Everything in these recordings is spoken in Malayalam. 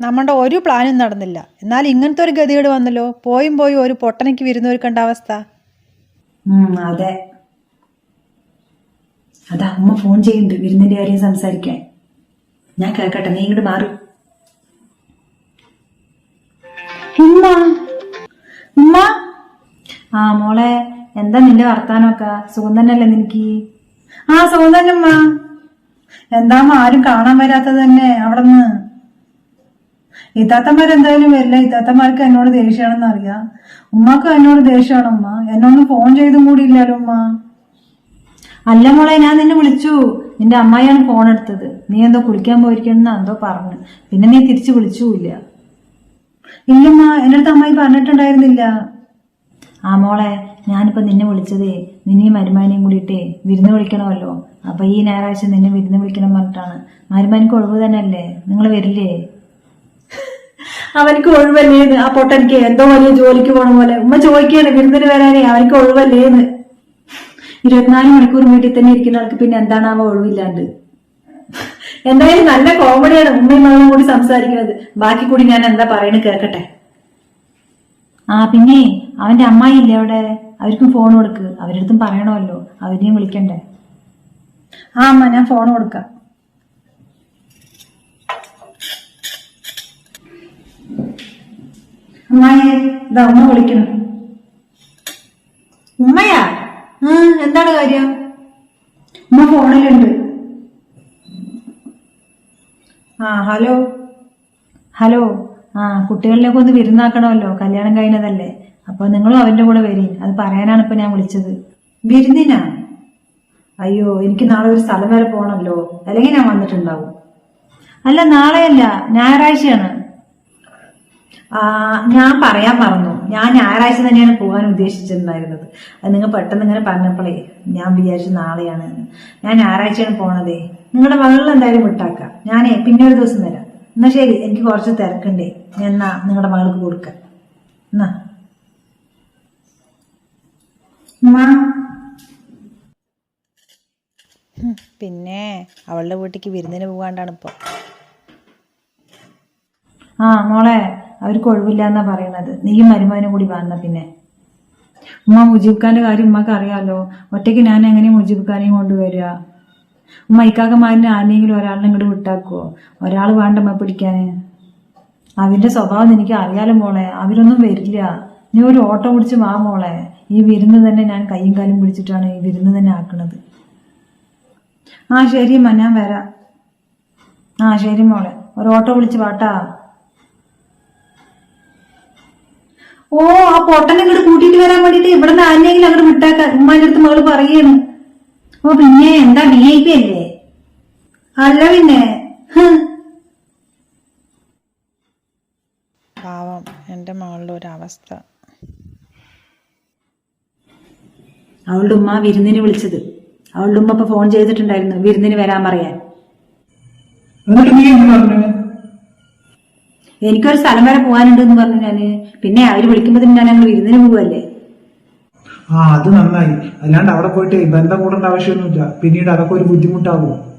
നമ്മുടെ ഒരു പ്ലാനും നടന്നില്ല. എന്നാൽ ഇങ്ങനത്തെ ഒരു ഗതികേട് വന്നല്ലോ. പോയും പോയി ഒരു പൊട്ടനയ്ക്ക് കണ്ട അവസ്ഥ. അതെ. അതാ അമ്മ ഫോൺ ചെയ്യുന്നുണ്ട്. വിരുന്നിന്റെ കാര്യം സംസാരിക്കാൻ. ഞാൻ കേൾക്കട്ടെ നീ ഇങ്ങോട്ട് മാറി. ആ മോളെ എന്താ നിന്റെ വർത്താനൊക്കെ സുഖം തന്നെയല്ലേ നിനക്ക്? ആ സുഖം തന്നെ ഉമ്മ. എന്താമ്മ ആരും കാണാൻ വരാത്തത് തന്നെ അവിടെ നിന്ന് ഇത്താത്തമാരെന്തായാലും വരില്ല. ഇത്താത്തമാർക്ക് എന്നോട് ദേഷ്യമാണെന്ന് അറിയാം. ഉമ്മക്ക് എന്നോട് ദേഷ്യമാണ് ഉമ്മ. എന്നൊന്നും ഫോൺ ചെയ്തും കൂടി ഇല്ലല്ലോ ഉമ്മ. അല്ല മോളെ ഞാൻ നിന്നെ വിളിച്ചു. നിന്റെ അമ്മായിയാണ് ഫോൺ എടുത്തത്. നീ എന്തോ കുളിക്കാൻ പോയിരിക്കണെന്ന് എന്തോ പറഞ്ഞു. പിന്നെ നീ തിരിച്ചു വിളിച്ചുമില്ല. ഇല്ലമ്മ എന്റെ അടുത്ത് അമ്മായി പറഞ്ഞിട്ടുണ്ടായിരുന്നില്ല. ആ മോളെ ഞാനിപ്പോ നിന്നെ വിളിച്ചതേ. നിന്നെയും മരുമാനെയും കൂടിയിട്ടേ വിരുന്ന് വിളിക്കണമല്ലോ. അപ്പൊ ഈ ഞായറാഴ്ച നിന്നെ വിരുന്ന് വിളിക്കണം പറഞ്ഞിട്ടാണ്. മരുമാനിക്ക് ഒഴിവ് തന്നെയല്ലേ? നിങ്ങൾ വരില്ലേ? അവനക്ക് ഒഴിവല്ലേന്ന്. ആ പൊട്ടനിക്ക് എന്തോ വലിയ ജോലിക്ക് പോണ പോലെ. ഉമ്മ ചോദിക്കാണ് വിരുന്നിന് വരാനേ അവനക്ക് ഒഴിവല്ലേന്ന്. ഇരുപത്തിനാല് മണിക്കൂർ വീട്ടിൽ തന്നെ ഇരിക്കുന്ന ആൾക്ക് പിന്നെ എന്താണ് അവ ഒഴിവില്ലാണ്ട്? എന്തായാലും നല്ല കോമഡിയാണ് ഉമ്മയും മകളും കൂടി സംസാരിക്കുന്നത്. ബാക്കി കൂടി ഞാൻ എന്താ പറയണത് കേക്കട്ടെ ആ പിന്നെ അവന്റെ അമ്മായി ഇല്ലേ അവിടെ? അവർക്കും ഫോൺ കൊടുക്ക്. അവരടുത്തും പറയണമല്ലോ. അവരെയും വിളിക്കണ്ടേ? ആ അമ്മ ഞാൻ ഫോൺ കൊടുക്കാം. അമ്മായെ ഇതാ ഉമ്മ വിളിക്കണം ഉമ്മയാ? എന്താണ് കാര്യം? ഉമ്മ ഫോണിലുണ്ട്. ആ ഹലോ? ഹലോ? ആ കുട്ടികളിലേക്ക് ഒന്ന് വിരുന്നാക്കണമല്ലോ. കല്യാണം കഴിഞ്ഞതല്ലേ. അപ്പൊ നിങ്ങളും അവന്റെ കൂടെ വരി. അത് പറയാനാണ് ഇപ്പൊ ഞാൻ വിളിച്ചത്. വിരുന്നിനാ? അയ്യോ എനിക്ക് നാളെ ഒരു സ്ഥലം വരെ പോകണമല്ലോ അല്ലെങ്കിൽ ഞാൻ വന്നിട്ടുണ്ടാവും. അല്ല നാളെയല്ല. ഞായറാഴ്ചയാണ്. ഞാൻ പറയാൻ മറന്നു. ഞാൻ ഞായറാഴ്ച തന്നെയാണ് പോകാൻ ഉദ്ദേശിച്ചിട്ടുണ്ടായിരുന്നത്. അത് നിങ്ങൾ പെട്ടെന്ന് ഇങ്ങനെ പറഞ്ഞപ്പോഴേ ഞാൻ വിചാരിച്ചു നാളെയാണ്. ഞാൻ ഞായറാഴ്ചയാണ് പോണതേ. നിങ്ങളുടെ മകളിൽ എന്തായാലും വിട്ടാക്കാം. ഞാനേ പിന്നെ ഒരു ദിവസം വരാം. എന്നാ ശരി എനിക്ക് കുറച്ച് തിരക്കുണ്ടേ. ഞാൻ എന്നാ നിങ്ങളുടെ മകൾക്ക് കൊടുക്കാം. എന്നാ. പിന്നെ അവളുടെ വീട്ടിലേക്ക് വിരുന്നിന് പോകാണ്ടാണ് ഇപ്പോൾ ആ മോളെ അവർക്ക് ഒഴിവില്ല എന്നാ പറയണത് നീയും മരുമകനും കൂടി വന്ന പിന്നെ. ഉമ്മ മുജീബ് ഖാന്റെ കാര്യം ഉമ്മക്ക് അറിയാലോ. ഒറ്റയ്ക്ക് ഞാൻ എങ്ങനെ മുജീബ് ഖാനെയും കൊണ്ടുവരിക ഉമ്മ ഇക്കാക്കമാരിന് ആരെങ്കിലും ഒരാളിനെ ഇങ്ങോട്ട് വിട്ടാക്കുവോ? ഒരാൾ വേണ്ടമ്മ പിടിക്കാന്. അവന്റെ സ്വഭാവം എനിക്ക് അറിയാലോ മോളെ. അവരൊന്നും വരില്ല. നീ ഒരു ഓട്ടോ പിടിച്ച് വാ മോളെ. ഈ വിരുന്ന് തന്നെ ഞാൻ കൈയും കാലും പിടിച്ചിട്ടാണ് ഈ വിരുന്ന് തന്നെ ആക്കണത്. ആ ശരി അമ്മ ഞാൻ വരാം. ആ ശരി മോളെ. ഒരു ഓട്ടോ വിളിച്ച് വാട്ടാ. ഓ ആ പൊട്ടനെ ഇങ്ങോട്ട് കൂട്ടിയിട്ട് വരാൻ വേണ്ടിട്ട് ഇവിടെ നിന്ന് ആരെങ്കിലും അങ്ങോട്ട് വിട്ടാക്ക. ഉമ്മാന്റെ അടുത്ത് മകൾ പറയാണ്. ഓ പിന്നെ എന്താ വി ഐ പി അല്ലേ അല്ല പിന്നെ. പാവം എന്റെ മകളുടെ ഒരു അവസ്ഥ അവളുടെ ഉമ്മ വിരുന്നിന് വിളിച്ചത്. അവളുടെ ഉമ്മ ഇപ്പൊ ഫോൺ ചെയ്തിട്ടുണ്ടായിരുന്നു വിരുന്നിന് വരാൻ പറയാൻ. എന്നിട്ട് നീ എന്ത് പറഞ്ഞു? എനിക്കൊരു സ്ഥലം വരെ പോകാനുണ്ട് എന്ന് പറഞ്ഞു ഞാൻ. പിന്നെ അവർ വിളിക്കുമ്പോ ഞാൻ വിരുന്നിന് പോവല്ലേ? ആ അത് നന്നായി. അല്ലാണ്ട് അവിടെ പോയിട്ട് ബന്ധം കൂടേണ്ട ആവശ്യമൊന്നുമില്ല. പിന്നീട് അതൊക്കെ ഒരു ബുദ്ധിമുട്ടാകും.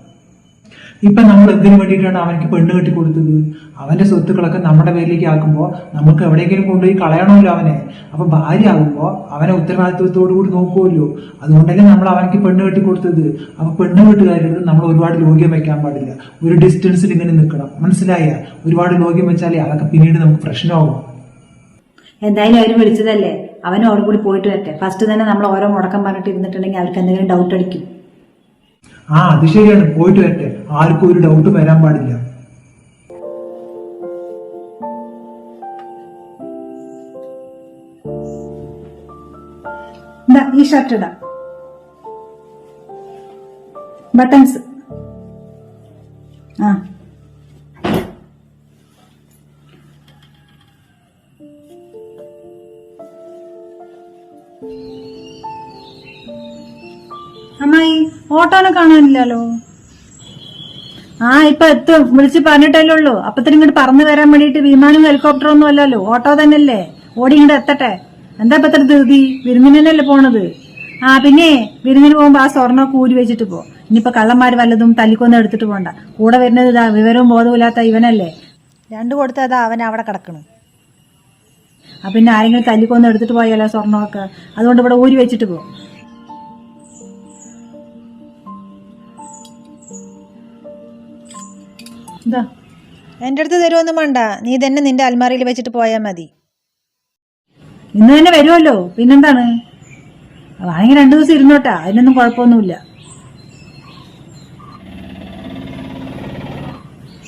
ഇപ്പൊ നമ്മൾ എന്തിനു വേണ്ടിയിട്ടാണ് അവനക്ക് പെണ്ണ് കെട്ടി കൊടുത്തത്? അവന്റെ സ്വത്തുക്കളൊക്കെ നമ്മുടെ പേരിലേക്ക് ആക്കുമ്പോൾ നമുക്ക് എവിടെയെങ്കിലും കൊണ്ടുപോയി കളയണമല്ലോ അവനെ. അപ്പൊ ഭാര്യ ആകുമ്പോ അവനെ ഉത്തരവാദിത്വത്തോടു കൂടി നോക്കുമല്ലോ. അതുകൊണ്ടല്ലേ നമ്മൾ അവനക്ക് പെണ്ണ് കെട്ടി കൊടുത്തത്. അപ്പൊ പെണ്ണ് കെട്ടുകാരുടെ നമ്മൾ ഒരുപാട് ലോക്യം വെക്കാൻ പാടില്ല. ഒരു ഡിസ്റ്റൻസിൽ ഇങ്ങനെ നിൽക്കണം. മനസ്സിലായ? ഒരുപാട് ലോക്യം വെച്ചാലേ അതൊക്കെ പിന്നീട് നമുക്ക് പ്രശ്നമാകും എന്തായാലും അവർ വിളിച്ചതല്ലേ? അവനോട് കൂടി പോയിട്ട് വരട്ടെ. ഫസ്റ്റ് തന്നെ നമ്മൾ ഓരോ മുടക്കം പറഞ്ഞിട്ട് ഇരുന്നിട്ടുണ്ടെങ്കിൽ അവർക്ക് എന്തെങ്കിലും ഡൗട്ട് അടിക്കും. ആ അത് ശരിയാണ്. പോയിട്ട് വരട്ടെ. ആർക്കും ഒരു ഡൗട്ടും വരാൻ പാടില്ല. ഈ ഷർട്ട് ഇടാം. ബട്ടൺസ് ആ. അമ്മായി ഓട്ടോനെ കാണാനില്ലല്ലോ. ആ ഇപ്പൊ എത്തും വിളിച്ച് പറഞ്ഞിട്ടല്ലേ ഉള്ളൂ. അപ്പത്തിന് ഇങ്ങോട്ട് പറന്നു വരാൻ വേണ്ടിയിട്ട് വിമാനം ഹെലികോപ്റ്ററും ഒന്നും അല്ലല്ലോ. ഓട്ടോ തന്നെയല്ലേ. ഓടി ഇങ്ങോട്ട് എത്തട്ടെ. എന്താ ഇപ്പൊ എത്ര ധൃതി? വിരുന്നിനല്ലേ പോണത്? ആ പിന്നെ വിരുന്നിന് പോകുമ്പോ ആ സ്വർണം കൂരി വെച്ചിട്ട് പോ. ഇനിയിപ്പോ കള്ളന്മാര് വല്ലതും തല്ലിക്കൊന്നും എടുത്തിട്ട് പോണ്ട. കൂടെ വരുന്നത് ഇതാ വിവരവും ബോധമില്ലാത്ത ഇവനല്ലേ. രണ്ടു കൊടുത്താൽ അതാ അവൻ അവിടെ കിടക്കണം. ആ പിന്നെ ആരെങ്കിലും തല്ലിക്കൊന്നും എടുത്തിട്ട് പോയാലോ സ്വർണമൊക്കെ? അതുകൊണ്ട് ഇവിടെ ഊരി വെച്ചിട്ട് പോകും എന്താ എന്റെ അടുത്ത് തരുമൊന്നും വേണ്ട. നീ തന്നെ നിന്റെ അൽമാരിയിൽ വെച്ചിട്ട് പോയാൽ മതി. ഇന്ന് തന്നെ വരുമല്ലോ പിന്നെന്താണ്? വാങ്ങി രണ്ടു ദിവസം ഇരുന്നോട്ടാ. അതിനൊന്നും കുഴപ്പമൊന്നുമില്ല.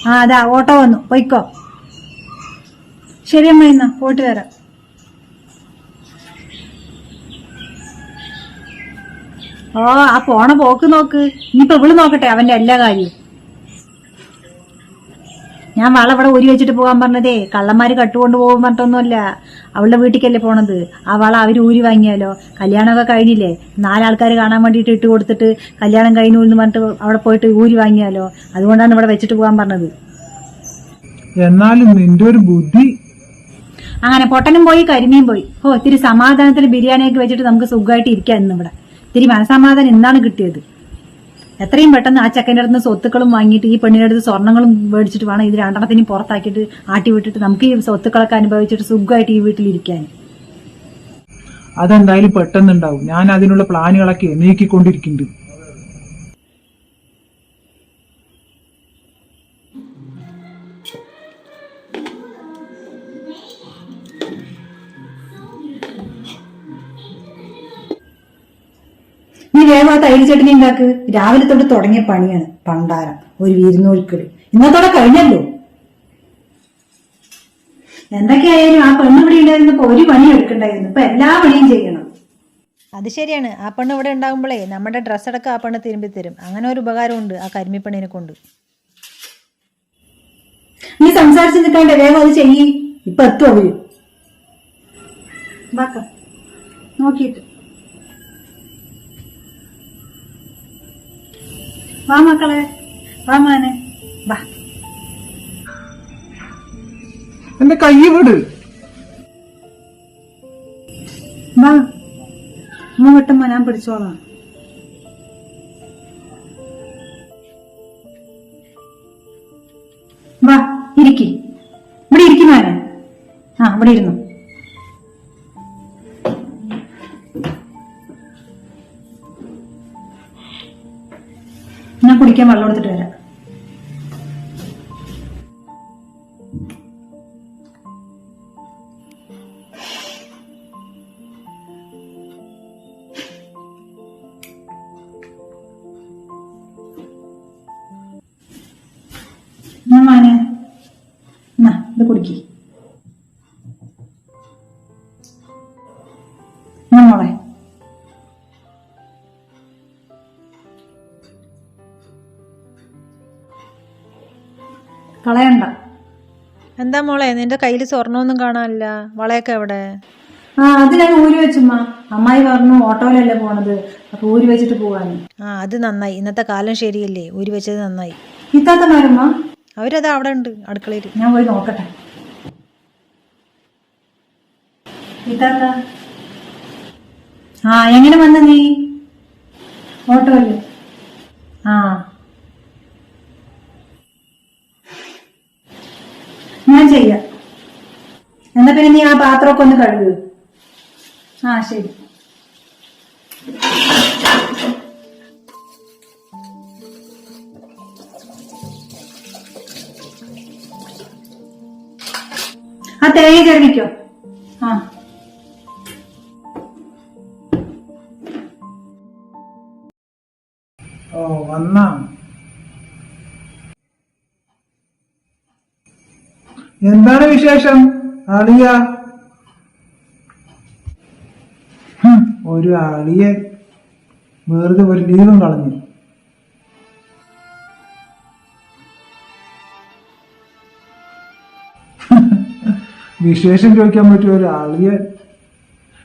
ആ അതാ ഓട്ടോ വന്നു. പൊയ്ക്കോ. ശരി അമ്മ എന്നാ പോയിട്ട് വരാം. ഓ ആ പോണ പോക്ക് നോക്ക്. ഇനിയിപ്പോ ഇവൾ നോക്കട്ടെ അവന്റെ എല്ലാ കാര്യവും. ഞാൻ വള ഇവിടെ ഊരി വെച്ചിട്ട് പോകാൻ പറഞ്ഞതേ കള്ളന്മാര് കട്ടുകൊണ്ട് പോകും പറഞ്ഞിട്ടൊന്നുമല്ല. അവളുടെ വീട്ടിലേക്കല്ലേ പോണത്? ആ വള അവർ ഊരി വാങ്ങിയാലോ? കല്യാണമൊക്കെ കഴിഞ്ഞില്ലേ? നാലാൾക്കാർ കാണാൻ വേണ്ടിയിട്ട് ഇട്ട് കൊടുത്തിട്ട് കല്യാണം കഴിഞ്ഞു എന്ന് പറഞ്ഞിട്ട് അവിടെ പോയിട്ട് ഊരി വാങ്ങിയാലോ? അതുകൊണ്ടാണ് ഇവിടെ വെച്ചിട്ട് പോകാൻ പറഞ്ഞത്. എന്നാലും നിന്റെ ഒരു ബുദ്ധി. അങ്ങനെ പൊട്ടനും പോയി കരിമീൻ പോയി. ഓ ഇത്തിരി സമാധാനത്തിന് ബിരിയാണിയൊക്കെ വെച്ചിട്ട് നമുക്ക് സുഖമായിട്ട് ഇരിക്കാം ഇന്ന് ഇവിടെ. ഇത്തിരി മനസമാധാനം ഇന്നാണ് കിട്ടിയത്. എത്രയും പെട്ടെന്ന് ആ ചെക്കന്റെ അടുത്ത് സ്വത്തുക്കളും വാങ്ങിയിട്ട് ഈ പെണ്ണിന്റെ അടുത്ത് സ്വർണങ്ങളും മേടിച്ചിട്ട് വേണം ഇത് രണ്ടെണ്ണത്തിനും പുറത്താക്കിയിട്ട് ആട്ടി വിട്ടിട്ട് നമുക്ക് ഈ സ്വത്തുക്കളൊക്കെ അനുഭവിച്ചിട്ട് സുഖമായിട്ട് ഈ വീട്ടിലിരിക്കാൻ അതെന്തായാലും പെട്ടെന്നുണ്ടാവും. ഞാൻ അതിനുള്ള പ്ലാനുകളൊക്കെ നീക്കിക്കൊണ്ടിരിക്കുന്നുണ്ട് ആ തൈര് ചട്നി ഉണ്ടാക്ക്? രാവിലെ തൊട്ട് തുടങ്ങിയ പണിയാണ് പണ്ടാരം. ഒരു വിരുന്നൂൽക്കളി ഇന്നത്തോടെ കഴിഞ്ഞല്ലോ. എന്തൊക്കെയായാലും ആ പെണ്ണ് ഇവിടെ ഉണ്ടായിരുന്നപ്പോ ഒരു പണി എടുക്കണ്ടായിരുന്നു. ഇപ്പൊ എല്ലാ പണിയും ചെയ്യണം. അത് ശരിയാണ്. ആ പെണ്ണ് ഇവിടെ ഉണ്ടാകുമ്പോഴേ നമ്മുടെ ഡ്രസ് അടക്കം ആ പെണ്ണ് തിരുമ്പി തരും. അങ്ങനെ ഒരു ഉപകാരമുണ്ട് ആ കരിമിപ്പണിനെ കൊണ്ട്. നീ സംസാരിച്ചു നിൽക്കാണ്ട് വേഗം അത് ചെയ്യ്. ഇപ്പൊ എത്തും അവർ? നോക്കിയിട്ട്. വാ മക്കളെ. വാ മാനെ. വാ. എന്റെ കൈ വിട്. വാ. മനാൻ ഞാൻ പിടിച്ചോളാം. വാ ഇരിക്കി. ഇവിടെ ഇരിക്കുമാനെ ആ ഇവിടെ ഇരുന്നു. ഞാൻ വെള്ളം എടുത്തിട്ട് വരാം. കുടിക്കേ. മോളെ? കളയണ്ട. എന്താ മോളെ നിന്റെ കയ്യിൽ സ്വർണമൊന്നും കാണാനില്ല? വളയൊക്കെ എവിടെ? ആ അത് ഞാൻ ഊരി വെച്ചുമ്മ. അമ്മായി പറഞ്ഞു ഓട്ടോയിലല്ലേ പോണത്. അപ്പൊ ഊരി വെച്ചിട്ട് പോവാന്. ആ അത് നന്നായി. ഇന്നത്തെ കാലം ശരിയല്ലേ? ഊരി വെച്ചത് നന്നായി. ഇത്താത്തമാരുമ്മ? അവരത് അവിടെ ഉണ്ട് അടുക്കളയിൽ ഞാൻ പോയി നോക്കട്ടെ. ഇത്താത്ത. ആ എങ്ങനെ വന്ന നീ? ഓട്ടോ ആ ഞാൻ ചെയ്യാം എന്നാ പിന്നെ നീ ആ പാത്രമൊക്കെ ഒന്ന് കഴുകു. ആ ശരി. ആ തേങ്ങ ചെറുവിക്കോ ആ. ഓ വന്നാ. എന്താണ് വിശേഷം? അളിയ ഒരു അളിയെ വെറുതെ ഒരു ലീവും കളഞ്ഞു. വിശേഷം ചോദിക്കാൻ പറ്റിയ ഒരു അളിയൻ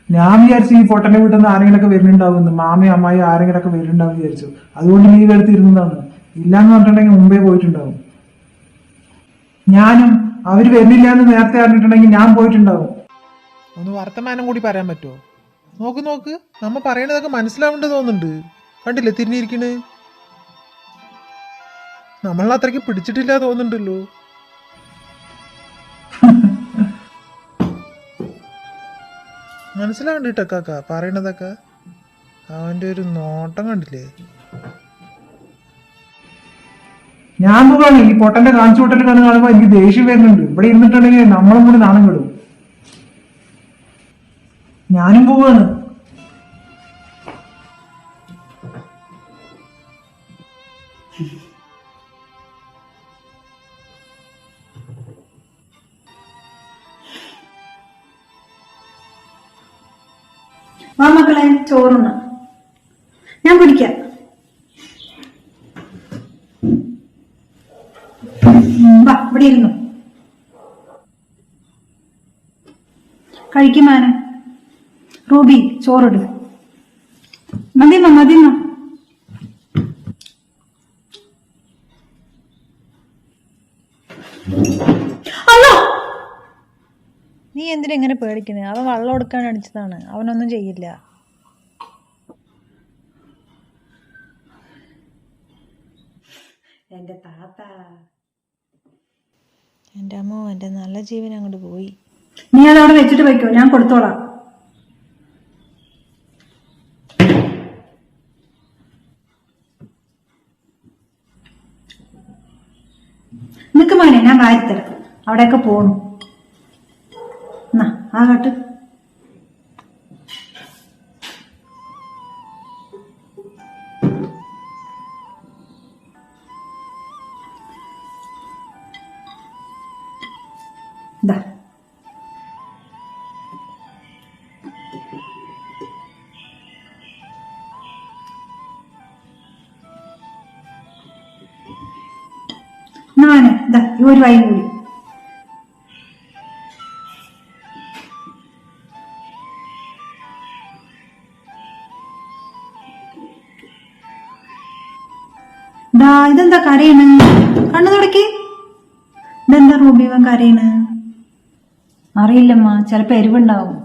ഞാൻ വിചാരിച്ചു ഈ പൊട്ടന്റെ വീട്ടിൽ നിന്ന് ആരെങ്കിലൊക്കെ വരുന്നുണ്ടാവുമെന്ന് മാമയും അമ്മായി ആരെങ്കിലൊക്കെ വരുന്നുണ്ടാവും വിചാരിച്ചു. അതുകൊണ്ട് ലീവ് എടുത്ത് ഇരുന്നതാണ് ഇല്ലാന്ന് പറഞ്ഞിട്ടുണ്ടെങ്കിൽ മുമ്പേ പോയിട്ടുണ്ടാവും. ഞാനും അവർ വരുന്നില്ല എന്ന് നേരത്തെ അറിഞ്ഞിട്ടുണ്ടെങ്കിൽ ഞാൻ പോയിട്ടുണ്ടാവും. ഒന്ന് വർത്തമാനം കൂടി പറയാൻ പറ്റുമോ? നോക്ക് നോക്ക്. നമ്മ പറയണതൊക്കെ മനസ്സിലാവേണ്ടത് തോന്നുന്നുണ്ട്. കണ്ടില്ലേ തിരിഞ്ഞിരിക്കണ്? നമ്മൾ അത്രയ്ക്ക് പിടിച്ചിട്ടില്ല തോന്നുന്നുണ്ടല്ലോ. മനസ്സിലാവണ്ട കേട്ടോ കാക്ക പറയണതൊക്കെ. അവന്റെ ഒരു നോട്ടം കണ്ടില്ലേ? ഞാൻ പോവാണ് ഈ പൊട്ടന്റെ കാണിച്ചു പൊട്ടൻ കണ്ണ് കാണുമ്പോ എനിക്ക് ദേഷ്യം വരുന്നുണ്ട്. ഇവിടെ ഇരുന്നിട്ടുണ്ടെങ്കിൽ നമ്മളും കൂടി നാണം കെടും. ഞാനും പോവാണ്. വാ മക്കളെ ചോറുണ്ണ. ഞാൻ പിടിക്കാം ഇവിടെ ഇരുന്നു കഴിക്കുമാന റൂബി ചോറിട്. മതിയമ്മ അല്ലോ നീ എന്തിനാ ഇങ്ങനെ പേടിക്കുന്നത് അവൻ വെള്ളം കൊടുക്കാൻ അടിച്ചതാണ്. അവനൊന്നും ചെയ്യില്ല. എന്റെ താത്ത. എന്റെ അമ്മ എന്റെ നല്ല ജീവൻ അങ്ങോട്ട് പോയി. നീ അതവിടെ വെച്ചിട്ട് വയ്ക്കോ ഞാൻ കൊടുത്തോളാം. നിൽക്കുമോനെ ഞാൻ വാരിത്തരാം. അവിടെയൊക്കെ പോണു. ആ കട്ട്. ഒരു വൈ കൂടി ദാ ഇതെന്താ കരയണ്? കണ്ണു തുടക്കി. ഇതെന്താ റൂബീവൻ കരയണ്? അറിയില്ലമ്മ ചിലപ്പോ എരിവുണ്ടാവും.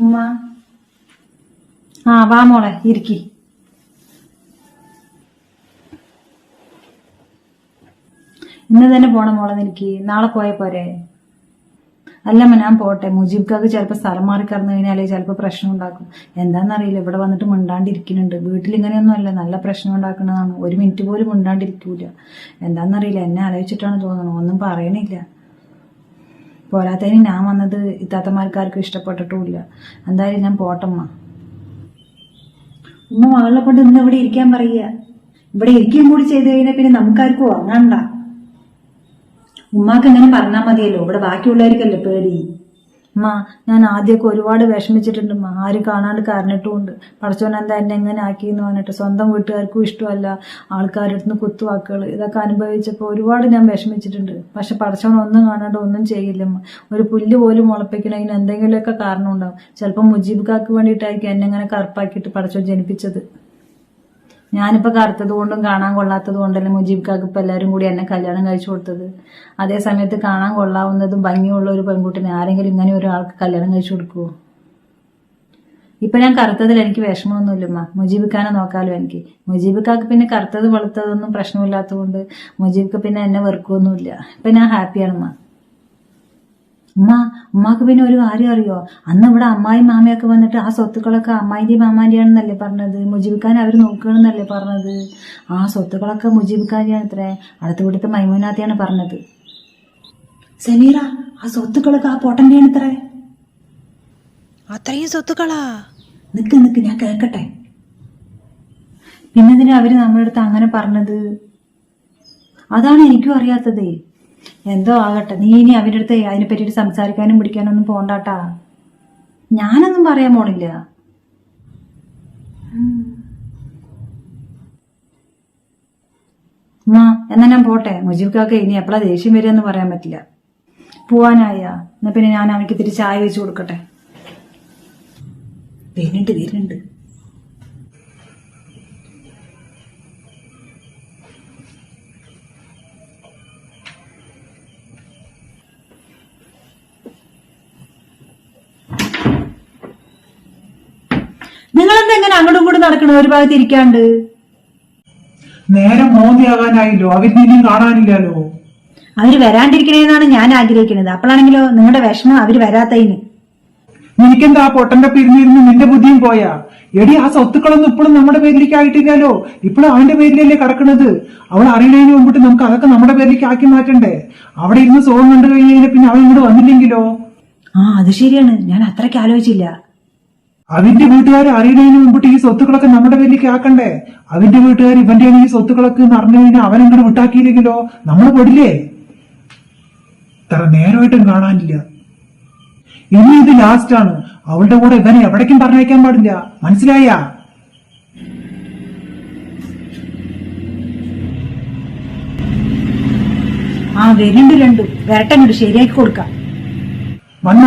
ഉമ്മ. ആ വാ മോളെ ഇരിക്കി. ഇന്ന് തന്നെ പോണം മോളെ എനിക്ക് നാളെ പോയ പോരെ. അല്ലമ്മ ഞാൻ പോട്ടെ. മുജീബ്ക്കാക്ക് ചിലപ്പോൾ സ്ഥലം മാറി കറന്നു കഴിഞ്ഞാൽ ചിലപ്പോൾ പ്രശ്നം ഉണ്ടാക്കും. എന്താണെന്നറിയില്ല ഇവിടെ വന്നിട്ട് മിണ്ടാണ്ടിരിക്കുന്നുണ്ട്. വീട്ടിൽ ഇങ്ങനെയൊന്നും അല്ല നല്ല പ്രശ്നം ഉണ്ടാക്കുന്നതാണ്. ഒരു മിനിറ്റ് പോലും മിണ്ടാണ്ടിരിക്കൂല. എന്താണെന്നറിയില്ല എന്നെ ആലോചിച്ചിട്ടാണ് തോന്നുന്നത് ഒന്നും പറയണില്ല. പോരാത്തതിന് ഞാൻ വന്നത് ഇത്താത്തമാർക്കാർക്കും ഇഷ്ടപ്പെട്ടിട്ടുമില്ല. എന്തായാലും ഞാൻ പോട്ടമ്മ. ഉമ്മ മകളെ കൊണ്ട് ഇന്ന് ഇവിടെ ഇരിക്കാൻ പറയുക. ഇവിടെ ഇരിക്കുകയും കൂടി ചെയ്ത് കഴിഞ്ഞാൽ പിന്നെ നമുക്കാർക്കും ഉറങ്ങണ്ട. ഉമ്മാക്ക് അങ്ങനെ പറഞ്ഞാൽ മതിയല്ലോ. ഇവിടെ ബാക്കിയുള്ളവർക്കല്ലേ പേടി? അമ്മ ഞാൻ ആദ്യമൊക്കെ ഒരുപാട് വിഷമിച്ചിട്ടുണ്ട് ഉമ്മ. ആരും കാണാണ്ട് കരഞ്ഞിട്ടുമുണ്ട്. പടച്ചോൻ എന്താ എന്നെ എങ്ങനെ ആക്കി എന്ന് പറഞ്ഞിട്ട് സ്വന്തം വീട്ടുകാർക്കും ഇഷ്ടമല്ല. ആൾക്കാരുടെ നിന്ന് കുത്തുവാക്കുകൾ ഇതൊക്കെ അനുഭവിച്ചപ്പോൾ ഒരുപാട് ഞാൻ വിഷമിച്ചിട്ടുണ്ട്. പക്ഷെ പടച്ചോൻ ഒന്നും കാണാണ്ട് ഒന്നും ചെയ്യില്ലമ്മ ഒരു പുല്ല് പോലും മുളപ്പിക്കണതിന് എന്തെങ്കിലുമൊക്കെ കാരണം ഉണ്ടാവും മുജീബ് കാക്ക് വേണ്ടിയിട്ടായിരിക്കും എന്നെ ഇങ്ങനെ കറുപ്പാക്കിയിട്ട് പടച്ചോൻ ജനിപ്പിച്ചത്. ഞാനിപ്പോ കറുത്തത് കൊണ്ടും കാണാൻ കൊള്ളാത്തത് കൊണ്ടല്ലേ മുജീബ് കാക്ക് ഇപ്പൊ എല്ലാവരും കൂടി എന്നെ കല്യാണം കഴിച്ചു കൊടുത്തത്. അതേ സമയത്ത് കാണാൻ കൊള്ളാവുന്നതും ഭംഗിയുള്ള ഒരു പെൺകുട്ടിനെ ആരെങ്കിലും ഇങ്ങനെ ഒരാൾക്ക് കല്യാണം കഴിച്ചു കൊടുക്കുവോ? ഇപ്പൊ ഞാൻ കറുത്തതിൽ എനിക്ക് വിഷമമൊന്നുമില്ലമ്മ. മുജീബ് ഖാനെ നോക്കാലോ എനിക്ക്. മുജീബ് കാക്ക് പിന്നെ കറുത്തത് വെളുത്തതൊന്നും പ്രശ്നമില്ലാത്തതുകൊണ്ട് മുജീബ്ക്ക് പിന്നെ എന്നെ വെറുക്കുമൊന്നുമില്ല ഇപ്പൊ ഞാൻ ഹാപ്പിയാണമ്മ. ഉമ്മ ഉമ്മാക്ക് പിന്നെ ഒരു കാര്യം അറിയോ? അന്ന് ഇവിടെ അമ്മായി മാമയൊക്കെ വന്നിട്ട് ആ സ്വത്തുക്കളൊക്കെ അമ്മായിന്റെയും മാമാന്റെയാണെന്നല്ലേ പറഞ്ഞത്? മുജീബിക്കാൻ അവർ നോക്കുകയാണെന്നല്ലേ പറഞ്ഞത്? ആ സ്വത്തുക്കളൊക്കെ മുജീബിക്കാരിയാണ് ഇത്രേ. അടുത്ത വീട്ടത്തെ മൈമൂനാത്തിയാണ് പറഞ്ഞത്. സമീറ ആ സ്വത്തുക്കളൊക്കെ ആ പൊട്ടന്റെയാണ് ഇത്രേ. അത്രയും സ്വത്തുക്കളാ? നിക്ക് നിക്ക് ഞാൻ കേൾക്കട്ടെ പിന്നെന്തിനാ അവർ നമ്മുടെ അടുത്ത് അങ്ങനെ പറഞ്ഞത്? അതാണ് എനിക്കും അറിയാത്തതേ. എന്തോ ആകട്ടെ. നീ ഇനി അവരുടെ അടുത്ത് അതിനെ പറ്റിയിട്ട് സംസാരിക്കാനും പിടിക്കാനൊന്നും പോണ്ടാട്ടാ. ഞാനൊന്നും പറയാൻ പോണില്ല. എന്നാ ഞാൻ പോട്ടെ. മുജീബ്ക്കാക്ക് ഇനി എപ്പോഴാ ദേഷ്യം വരിക എന്ന് പറയാൻ പറ്റില്ല. പോവാനായ. എന്നാ പിന്നെ ഞാൻ അവനിക്ക് തിരിച്ച് ചായ വെച്ച് കൊടുക്കട്ടെ. വരുന്നുണ്ട് വരുന്നുണ്ട്. ഇങ്ങനെ അങ്ങോട്ടും ഇങ്ങോട്ടും നടക്കണം? ഒരു ഭാഗത്ത് ഇരിക്കാണ്ട്. നേരം മോന്തിയാകാനായില്ലോ അവർ ഇനിയും കാണാനില്ലല്ലോ. അവർ വരാണ്ടിരിക്കണേന്നാണ് ഞാൻ ആഗ്രഹിക്കുന്നത്. അപ്പോഴാണെങ്കിലോ നിങ്ങളുടെ വിഷമം അവർ വരാത്തതിന്. നിനക്കെന്താ ആ പൊട്ടന്റെ പിരിഞ്ഞിരുന്ന് നിന്റെ ബുദ്ധിയും പോയാ? എടി ആ സ്വത്തുക്കളൊന്നും ഇപ്പോഴും നമ്മുടെ പേരിലേക്ക് ആയിട്ടില്ലല്ലോ. ഇപ്പോഴും അവന്റെ പേരിലല്ലേ കിടക്കുന്നത്. അവൾ അറിയണതിന് മുമ്പിട്ട് നമുക്ക് അതൊക്കെ നമ്മുടെ പേരിലേക്ക് ആക്കി മാറ്റണ്ടേ? അവിടെ ഇരുന്ന് സോൺ കണ്ടു കഴിഞ്ഞാൽ പിന്നെ അവൻ ഇങ്ങോട്ട് വന്നില്ലെങ്കിലോ? ആ അത് ശരിയാണ്. ഞാൻ അത്രയ്ക്ക് ആലോചിച്ചില്ല. അവന്റെ വീട്ടുകാർ അറിയുന്നതിന് മുമ്പിട്ട് ഈ സ്വത്തുക്കളൊക്കെ നമ്മുടെ പേരിലേക്ക് ആക്കണ്ടേ? അവന്റെ വീട്ടുകാർ ഇവന്റെ ഈ സ്വത്തുക്കളൊക്കെ എന്ന് അറിഞ്ഞു കഴിഞ്ഞാൽ അവനെങ്ങനെ വിട്ടാക്കിയില്ലെങ്കിലോ നമ്മൾ പെടില്ലേ? ഇത്ര നേരമായിട്ടും കാണാനില്ല. ഇനി ഇത് ലാസ്റ്റ് ആണ്. അവളുടെ കൂടെ ഇവനെ എവിടേക്കും പറഞ്ഞയക്കാൻ പാടില്ല. മനസ്സിലായ? ആ വരുന്നുണ്ട് രണ്ടും. വരട്ടെ അങ്ങോട്ട് ശരിയാക്കി കൊടുക്കാം. വന്ന.